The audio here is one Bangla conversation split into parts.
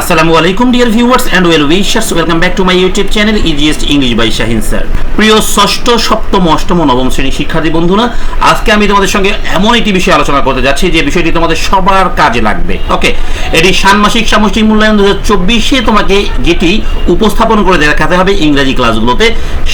আসসালামু আলাইকুম dear viewers and well wishers welcome back to my YouTube channel easiest English by Shahin sir প্রিয় ষষ্ঠ, সপ্তম, অষ্টম, নবম শ্রেণির শিক্ষার্থী বন্ধুরা, আজকে আমি তোমাদের সঙ্গে এমন একটি বিষয়ে আলোচনা করতে যাচ্ছি যে বিষয়টি তোমাদের সবার কাজে লাগবে। ওকে এটি ষান্মাসিক সামষ্টিক মূল্যায়ন দু চব্বিশে তোমাকে যেটি উপস্থাপন করে দেখাতে হবে ইংরাজি ক্লাসগুলোতে,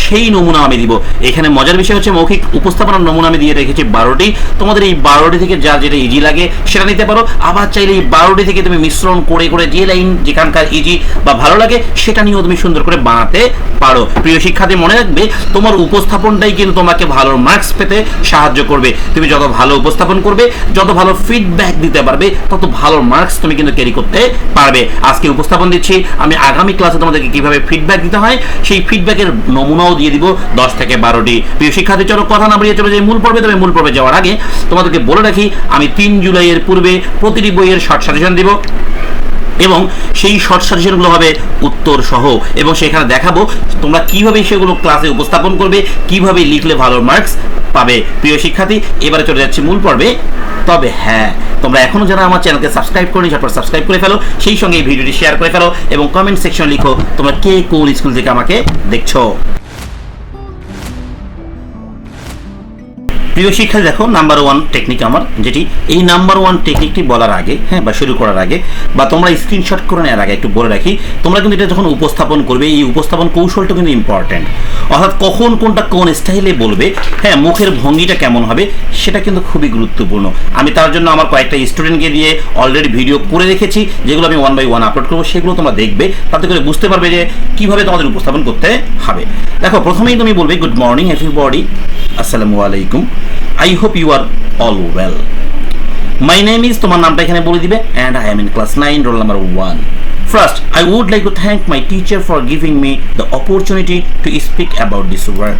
সেই নমুনা আমি দিব। এখানে মজার বিষয় হচ্ছে মৌখিক উপস্থাপনার নমুনা আমি দিয়ে রেখেছি বারোটি। তোমাদের এই বারোটি থেকে যা যেটা ইজি লাগে, সেটা নিতে পারো। আবার চাইলে এই বারোটি থেকে তুমি মিশ্রণ করে করে যে লাইন যেখানকার ইজি বা ভালো লাগে, সেটা নিয়েও তুমি সুন্দর করে বানাতে পারো। প্রিয় শিক্ষার্থী, মনে রাখবে, তোমার উপস্থাপনটাই কিন্তু তোমাকে ভালো মার্কস পেতে সাহায্য করবে। তুমি যত ভালো উপস্থাপন করবে, যত ভালো ফিডব্যাক দিতে পারবে, তত ভালো মার্কস তুমি কিন্তু ক্যারি করতে পারবে। আজকে উপস্থাপন দিচ্ছি, আমি আগামী ক্লাসে তোমাদেরকে কীভাবে ফিডব্যাক দিতে হয়, সেই ফিডব্যাকের নমুনাও দিয়ে দিব দশ থেকে বারোটি। প্রিয় শিক্ষার্থী, চলো কথা না বাড়িয়ে চলে যাই মূল পর্বে। তবে মূল পর্বে যাওয়ার আগে তোমাদেরকে বলে রাখি, আমি তিন জুলাইয়ের পূর্বে প্রতিটি বইয়ের শর্ট সাজেশন দিব। এবং সেই শর্ট সাজেশনগুলো হবে উত্তর সহ। এবং সেখানে দেখাবো তোমরা কীভাবে সেগুলো ক্লাসে উপস্থাপন করবে, কীভাবে লিখলে ভালো মার্কস পাবে প্রিয় শিক্ষার্থী। এবারে চলে যাচ্ছে মূল পর্বে। তবে হ্যাঁ তোমরা এখনও যারা আমার চ্যানেলকে সাবস্ক্রাইব করেনি, ঝটপট সাবস্ক্রাইব করে ফেলো। সেই সঙ্গে এই ভিডিওটি শেয়ার করে ফেলো এবং কমেন্ট সেকশন লিখো তোমরা কে কোন স্কুল থেকে আমাকে দেখছ। প্রিয় শিক্ষা, দেখো নাম্বার ওয়ান টেকনিক আমার, যেটি এই নাম্বার ওয়ান টেকনিকটি বলার আগে হ্যাঁ বা শুরু করার আগে, বা তোমরা স্ক্রিনশট করে নেওয়ার আগে একটু বলে রাখি, তোমরা কিন্তু এটা যখন উপস্থাপন করবে, এই উপস্থাপন কৌশলটা কিন্তু ইম্পর্ট্যান্ট অর্থাৎ কখন কোনটা কোন স্টাইলে বলবে হ্যাঁ মুখের ভঙ্গিটা কেমন হবে, সেটা কিন্তু খুবই গুরুত্বপূর্ণ। আমি তার জন্য আমার কয়েকটা স্টুডেন্টকে দিয়ে অলরেডি ভিডিও করে রেখেছি, যেগুলো আমি ওয়ান বাই ওয়ান আপলোড করব, সেগুলো তোমরা দেখবে, তাতে করে বুঝতে পারবে যে কীভাবে তোমাদের উপস্থাপন করতে হবে। দেখো, প্রথমেই তুমি বলবে গুড মর্নিং এভরিবডি আসসালামু আলাইকুম। I hope you are all well my name is তোমার নামটা এখানে বলে দিবে and I am in class nine roll number one first I would like to thank my teacher for giving me the opportunity to speak about this work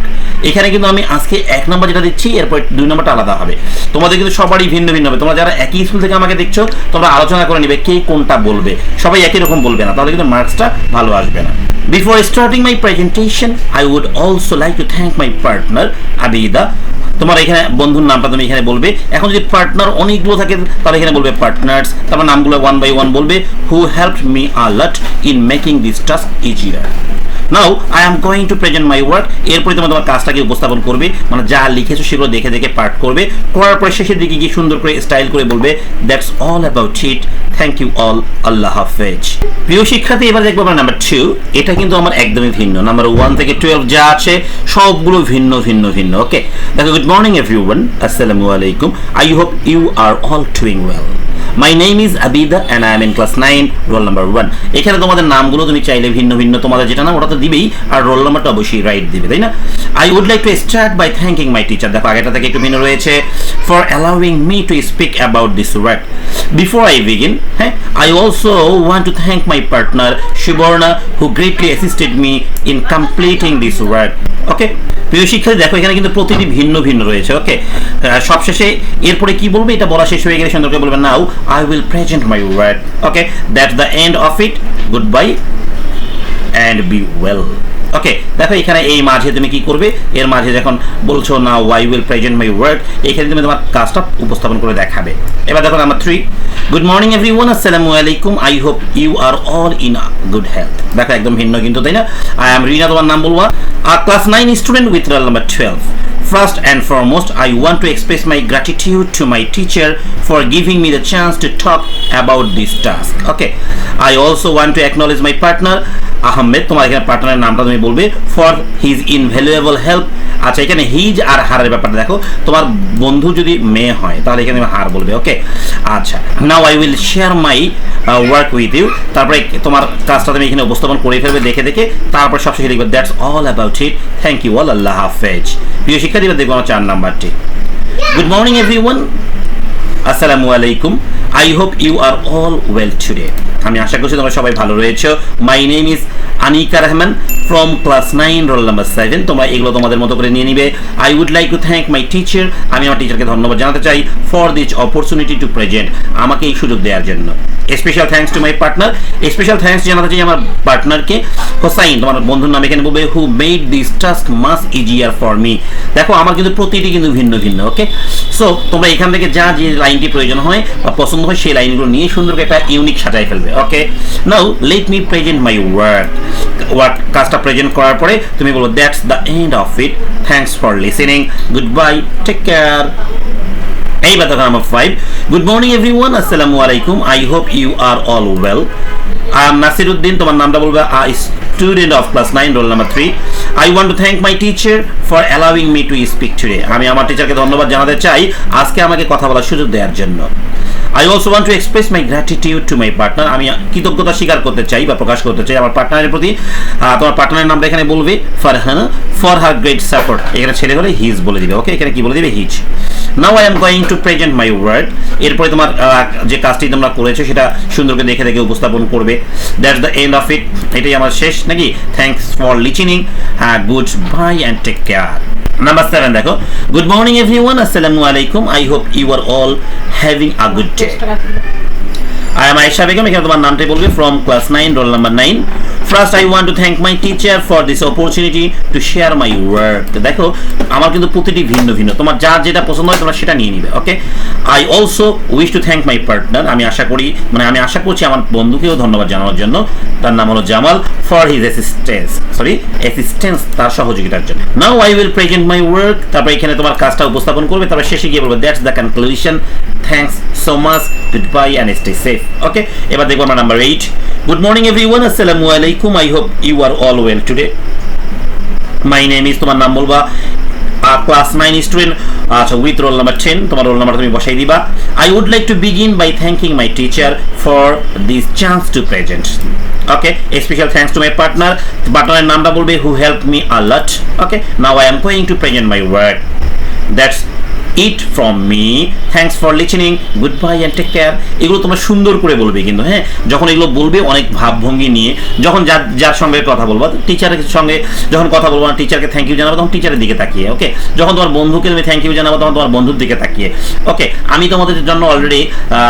এখানে কিন্তু আমি আজকে এক নম্বর যেটা দিচ্ছি এরপর দুই নম্বরটা আলাদা হবে। তোমাদের কিন্তু সবারই ভিন্ন ভিন্ন হবে। তোমরা যারা একই স্কুল থেকে আমাকে দেখছ তোমরা আলোচনা করে নিবে কে কোনটা বলবে। সবাই একই রকম বলবে না তাহলে কিন্তু মার্কসটা ভালো আসবে না। Before starting my presentation, I would also like to thank my partner, Abida. তোমার এখানে বন্ধুর নামটা তুমি এখানে বলবে। এখন যদি পার্টনার অনেকগুলো থাকে, তাহলে এখানে বলবে পার্টনার্স তারপর নামগুলো ওয়ান বাই ওয়ান বলবে who help me a lot in making this task easier now I am going to present my work এরপরে তোমার তোমার কাজটাকে উপস্থাপন করবে মানে যা লিখেছো সেগুলো দেখে দেখে পাঠ করবে। করার পরে শেষের দিকে গিয়ে সুন্দর করে স্টাইল করে বলবে that's all about it thank you all আল্লাহ হাফেজ. প্রিয় শিক্ষার্থী, এবার দেখব আমরা নাম্বার টু এটা কিন্তু আমার একদমই ভিন্ন। নাম্বার ওয়ান থেকে টুয়েলভ যা আছে, সবগুলো ভিন্ন ভিন্ন ভিন্ন ওকে দেখো গুড মর্নিং এভরিওয়ান আসসালামু আলাইকুম I hope you are all doing well my name is Abida and I am in class nine roll number one এখানে তোমাদের নামগুলো তুমি চাইলে ভিন্ন ভিন্ন তোমাদের যেটা নাম ওটা তো দিবেই, আর রোল নাম্বারটা অবশ্যই রাইট দিবে, তাই না? I would like to start by thanking my teacher দেখো আগেটা থেকে একটু ভিন্ন রয়েছে for allowing me to speak about this work before I begin হ্যাঁ I also want to thank my partner Subarna who greatly assisted me in completing this work okay প্রিয় শিক্ষার্থী, দেখো এখানে কিন্তু প্রতিটি ভিন্ন ভিন্ন রয়েছে ওকে সবশেষে এরপরে কি বলবে? এটা বলা শেষ হয়ে গেলে সুন্দরকে বলবে now I will present my word okay that's the end of it goodbye and be well okay দেখো এখানে এই মাঝে তুমি কি করবে? এর মাঝে যখন বলছো না why will present my work এখানে তুমি তোমার কাজটা উপস্থাপন করে দেখাবে। এবার দেখো number three good morning everyone আসসালামু আলাইকুম I hope you are all in good health দেখো একদম ভিন্ন কিন্তু, তাই না? আই এম রিনা তোমার নাম বলব আর class nine student with roll number twelve First and foremost, I want to express my gratitude to my teacher for giving me the chance to talk about this task. Okay. I also want to acknowledge my partner, Ahmed তোমার এখানে পার্টনারের নামটা তুমি বলবে ফর হিজ ইনভ্যালুয়েবল হেল্প আচ্ছা এখানে হিজ আর হারের ব্যাপারটা দেখো। তোমার বন্ধু যদি মেয়ে হয় তাহলে এখানে হার বলবে ওকে আচ্ছা now I will share my work with you তারপরে তোমার কাজটা তুমি এখানে উপস্থাপন করে ফেলবে দেখে দেখে। তারপর সবশেষে লিখবে that's all about it thank you all আল্লাহ হাফেজ। প্রিয় শিক্ষার্থীরা দেখব আমার চার নাম্বারটি। গুড মর্নিং এভরিওয়ান আসসালামু আলাইকুম। I hope you are all well today আমি আশা করছি তোমরা সবাই ভালো রয়েছে। My name is Anika Rahman from class nine roll number seven তোমরা এগুলো তোমাদের মতো করে নিয়ে নিবে। I would like to thank my teacher আমি আমার টিচারকে ধন্যবাদ জানাতে চাই for this opportunity to present আমাকে এই সুযোগ দেওয়ার জন্য। Special thanks to my partner special thanks জানাতে চাই আমার পার্টনারকে হোসাইন তোমার বন্ধুর নাম এখানে বলবে who made this task much easier for me দেখো, আমার কিন্তু প্রতিটি কিন্তু ভিন্ন ভিন্ন ওকে সো তোমরা এখান থেকে যা যে লাইনটি প্রয়োজন হয় বা পছন্দ হয় সেই লাইনগুলো নিয়ে সুন্দর একটা ইউনিক সাজাই ফেলবে okay now let me present my work work কাজটা প্রেজেন্ট করার পরে তুমি বলো that's the end of it thanks for listening goodbye take care এইবার দেখো number five good morning everyone আসসালামু আলাইকুম I hope you are all well I am Nasiruddin তোমার নামটা বলবে I student of class nine roll number three I want to thank my teacher for allowing me to speak today আমি আমার টিচারকে ধন্যবাদ জানাতে চাই আজকে আমাকে কথা বলার সুযোগ দেওয়ার জন্য। I also want to express my gratitude to my partner আমি কৃতজ্ঞতা স্বীকার করতে চাই বা প্রকাশ করতে চাই আমার পার্টনারের প্রতি। তোমার পার্টনারের নামটা এখানে বলবে Farhana for her great support এখানে ছেলে হলে হিজ বলে দিবে ওকে এখানে কি বলে দিবে? His now I am going to present my word এরপরে তোমার যে কাজটি তোমরা করেছ, সেটা সুন্দর করে দেখে দেখে উপস্থাপন করবে। That's the end of it এটাই আমার শেষ, নাকি? থ্যাংকস ফর লিচিনিং হ্যাঁ goodbye and take care number seven দেখো। গুড মর্নিং এভরিওয়ান আসসালামু আলাইকুম I hope you are all having a good day I am Aisha Begum. এখানে তোমার নামটাই বলবে from class nine roll number nine first I want to thank my teacher for this opportunity to share my work দেখো, আমার কিন্তু প্রতিটি ভিন্ন ভিন্ন। তোমার যার যেটা পছন্দ হয়, তোমরা সেটা নিয়ে নিবে okay I also wish to thank my partner আমি আশা করি মানে আমি আশা করছি আমার বন্ধুকেও ধন্যবাদ জানানোর জন্য। তার নাম হলো Jamal for his assistance sorry assistance তার সহযোগিতার জন্য। Now I will present my work তারপর এখানে তোমার কাজটা উপস্থাপন করবে। তারপর শেষে গিয়ে বলবে that's the conclusion thanks so much goodbye and stay safe okay এবার দেখব আমরা number eight good morning everyone আসসালামু আলাইকুম I hope you are all well today my name is তোমার নাম বলবা? ক্লাস নাইন স্টুডেন্ট আচ্ছা উইথ রোল নাম্বার টেন তোমার রোল নাম্বার তুমি বসাই দিবা। I would like to begin by thanking my teacher for this chance to present okay special thanks to my partner পার্টনারের নামটা বলবে who help me a lot okay now I am going to present my work that's it from me thanks for listening goodbye and take care এগুলো তোমরা সুন্দর করে বলবে কিন্তু হ্যাঁ? যখন এগুলো বলবে অনেক ভাবভঙ্গি নিয়ে, যখন যার যার সঙ্গে কথা বলব টিচারের সঙ্গে যখন কথা বলব না টিচারকে থ্যাংক ইউ জানাব, তখন টিচারের দিকে তাকিয়ে ওকে যখন তোমার বন্ধুকে তুমি থ্যাংক ইউ জানাব, তখন তোমার বন্ধুর দিকে তাকিয়ে ওকে আমি তোমাদের জন্য অলরেডি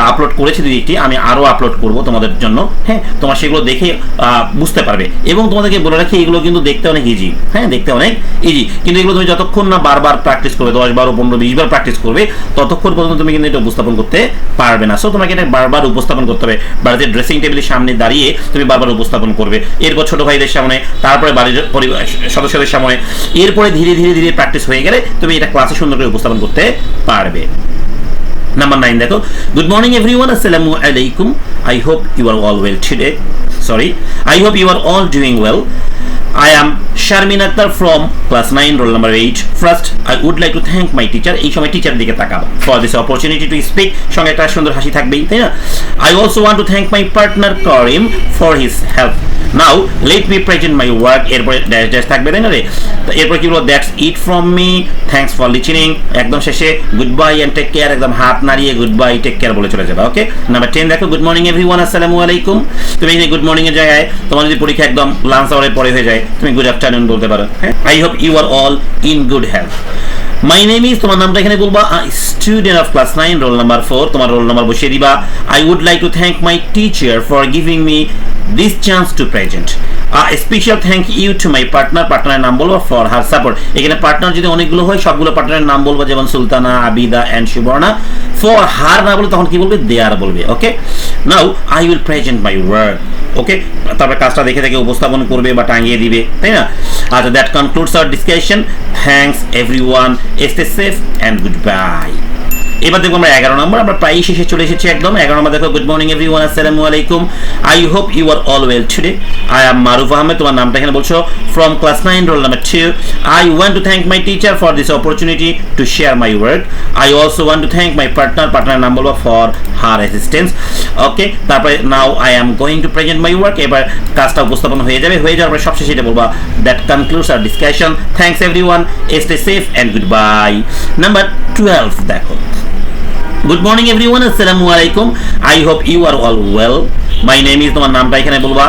আপলোড করেছি দুই একটি, আমি আরও আপলোড করব তোমাদের জন্য হ্যাঁ? তোমার সেগুলো দেখে বুঝতে পারবে। এবং তোমাদেরকে বলে রাখি, এগুলো কিন্তু দেখতে অনেক ইজি হ্যাঁ? দেখতে অনেক ইজি কিন্তু এগুলো তুমি যতক্ষণ না বারবার প্র্যাকটিস করবে, দশ বারো, পনেরো, বিশ বার প্র্যাকটিস করবে, ততক্ষণ পর্যন্ত তুমি কিন্তু এটা উপস্থাপন করতে পারবে না। সো তোমাকে এটা বারবার উপস্থাপন করতে হবে। বাড়িতে ড্রেসিং টেবিলের সামনে দাঁড়িয়ে তুমি বারবার উপস্থাপন করবে। এরপর ছোট ভাইদের সামনে, তারপরে বাড়ির পরিবার সদস্যদের সামনে। এরপরে ধীরে ধীরে ধীরে প্র্যাকটিস হয়ে গেলে তুমি এটা ক্লাসে সুন্দর করে উপস্থাপন করতে পারবে। নাম্বার নাইন দেখো। গুড মর্নিং এভরিওয়ান আসসালামু আলাইকুম I hope you are all well today sorry I hope you are all doing well I am Sharmin Akhtar from class 9 roll number 8 first, I would like to thank my teacher. এই সময় টিচার দিকে তাকাবো। For this opportunity to speak, সঙ্গে একটা সুন্দর হাসি থাকবেই, তাই না? I also want to thank my partner Karim for his help. Now, let me present my work. এরপরে ড্যাশ ড্যাশ থাকবে, তাই না রে? এরপর কি বলব? That's it from me thanks for listening একদম শেষে goodbye and take care একদম হাত নাড়িয়ে গুড বাই টেক কেয়ার বলে চলে যাবে ওকে নাম্বার টেন দেখো গুড মর্নিং এভরিওয়ান আসসালামু আলাইকুম। তুমি গুড মর্নিং এর জায়গায় তোমার যদি পরীক্ষা একদম লাঞ্চ আওয়ারের পরে হয়ে যায় তুমি গুড আফটারনুন বলতে পারো। I hope you are all in good health my name is তোমার নামটা এখানে বলবা? Student of class nine roll number four তোমার রোল নাম্বার বসিয়ে দিবা। I would like to thank my teacher for giving me this chance to present special thank you to my partner পার্টনারের নাম বলব ফর হার সাপোর্ট এখানে পার্টনার যদি অনেকগুলো হয়, সবগুলো পার্টনারের নাম বলব, যেমন Sultana, Abida and Subarna. For her না বলে তখন কি বলবে? দেয়ার বলবে okay now I will present my word okay তারপরে কাজটা দেখে দেখে উপস্থাপন করবে বা টাঙিয়ে দিবে, তাই না? আচ্ছা that concludes our discussion thanks everyone stay safe and goodbye এবার দেখব আমরা এগারো নম্বর, আমরা প্রায় শেষে চলে এসেছি একদম। এগারো নম্বর দেখো গুড মর্নিং এভরি ওয়ান আসসালামু আলাইকুম I hope you are all well today I am Maruf Ahmed তোমার নামটা এখানে বলছো from class nine roll number two I want to thank my teacher for this opportunity to share my work I also want to thank my partner partner নাম বলব ফর হার অ্যাসিস্ট্যান্স ওকে তারপরে now I am going to present my work এবার কাজটা উপস্থাপন হয়ে যাবে। হয়ে যাওয়ার পরে সবশেষে এটা বলবা that concludes our discussion thanks everyone stay safe and goodbye number twelve দেখো। গুড মর্নিং এভরিওয়ান আসসালামু আলাইকুম I hope you are all well my name is তোমার নামটা এখানে বলবা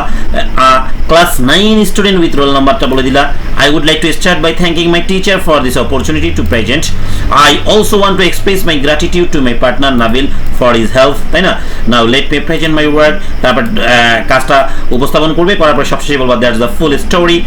class nine student with roll নাম্বারটা বলে দিলা। I would like to start by thanking my teacher for this opportunity to present I also want to express my gratitude to my partner Nabil for his help তাই না? Now let me present my word তারপর কাজটা উপস্থাপন করবে। করার পর সবশেষে বলবা that's the full story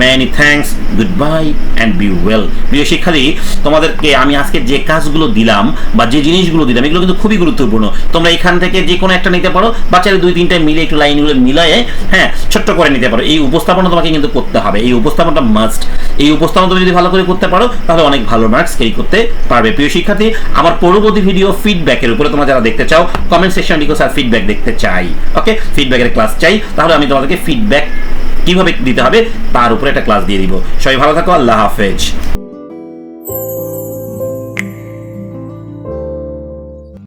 many thanks goodbye and be well প্রিয় শিক্ষার্থী, তোমাদেরকে আমি আজকে যে কাজগুলো দিলাম বা যে জিনিসগুলো দিলাম, এগুলো কিন্তু খুবই গুরুত্বপূর্ণ। তোমরা এখান থেকে যে কোনো একটা নিতে পারো। বাচ্চারা দুই তিনটা মিলে একটু লাইনগুলো মিলায়ে হ্যাঁ ছোট্ট করে নিতে পারো। এই উপস্থাপনা তোমাকে কিন্তু করতে হবে। এই উপস্থাপনটা মাস্ট এই উপস্থাপনা তুমি যদি ভালো করে করতে পারো, তাহলে অনেক ভালো মার্কস ক্যারি করতে পারবে। প্রিয় শিক্ষার্থী, আমার পরবর্তী ভিডিও ফিডব্যাকের উপরে তোমরা যারা দেখতে চাও কমেন্ট সেকশন লিখো স্যার ফিডব্যাক দেখতে চাই। ওকে ফিডব্যাকের ক্লাস চাই। তাহলে আমি তোমাদেরকে ফিডব্যাক কীভাবে দিতে হবে, তার উপরে একটা ক্লাস দিয়ে দিব। সবাই ভালো থাকো, আল্লাহ হাফেজ।